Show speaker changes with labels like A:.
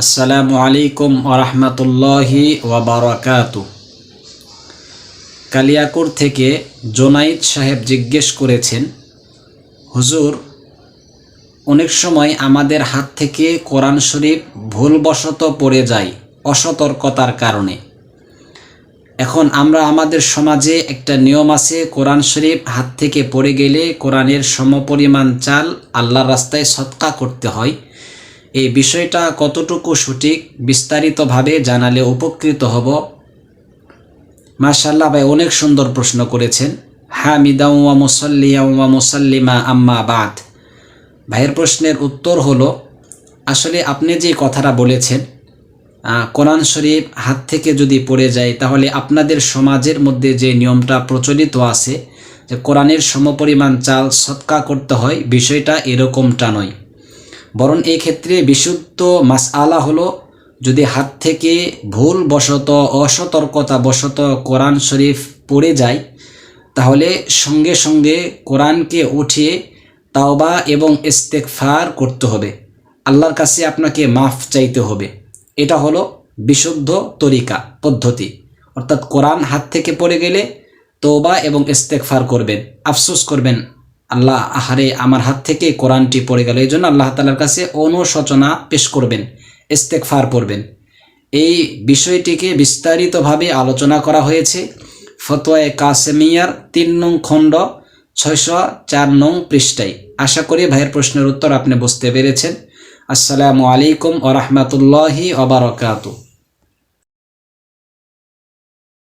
A: আসসালামু আলাইকুম ওরহমতুল্লাহি ওবরাকাত কালিয়াকুর থেকে জোনাইদ সাহেব জিজ্ঞেস করেছেন, হুজুর, অনেক সময় আমাদের হাত থেকে কোরআন শরীফ ভুলবশত পড়ে যায় অসতর্কতার কারণে। এখন আমরা আমাদের সমাজে একটা নিয়ম আছে, কোরআন শরীফ হাত থেকে পড়ে গেলে কোরআনের সমপরিমাণ চাল আল্লাহর রাস্তায় সৎকা করতে হয়। এই বিষয়টা কতটুকু সঠিক বিস্তারিতভাবে জানালে উপকৃত হব? মাশাল্লাহ ভাই অনেক সুন্দর প্রশ্ন করেছেন। হামিদা ওয়া মুসল্লিয়া ওয়া মুসাল্লিমা আম্মা বাদ। ভাইয়ের প্রশ্নের উত্তর হলো, আসলে আপনি যে কথাটা বলেছেন কোরআন শরীফ হাত থেকে যদি পড়ে যায়, তাহলে আপনাদের সমাজের মধ্যে যে নিয়মটা প্রচলিত আছে, যে কোরআনের সমপরিমাণ চাল সৎকা করতে হয়, বিষয়টা এরকমটা নয়। বরং এই ক্ষেত্রে বিশুদ্ধ মাসআলা হলো যদি হাত থেকে ভুল বশত অসতর্কতা বশত কোরআন শরীফ পড়ে যায়, তাহলে সঙ্গে সঙ্গে কোরআনকে উঠিয়ে তাওবা এবং ইস্তেকফার করতে হবে। আল্লাহর কাছে আপনাকে মাফ চাইতে হবে। এটা হলো বিশুদ্ধ তরিকা, পদ্ধতি। অর্থাৎ কোরআন হাত থেকে পড়ে গেলে তৌবা এবং ইস্তেকফার করবেন, আফসোস করবেন আল্লাহ আহারে আমার হাত থেকে কোরআনটি পড়ে গেল। এই জন্য আল্লাহ তালার কাছে অনুশোচনা পেশ করবেন ইস্তেকফার পড়বেন। এই বিষয়টিকে বিস্তারিতভাবে আলোচনা করা হয়েছে ফতোয়ায়ে কাসেমিয়ার তিন নং খণ্ড, ছয়শো চার নং পৃষ্ঠায়। আশা করি ভাইয়ের প্রশ্নের উত্তর আপনি বুঝতে পেরেছেন। আসসালামু আলাইকুম ওরহমতুল্লাহি ওবরাকাতু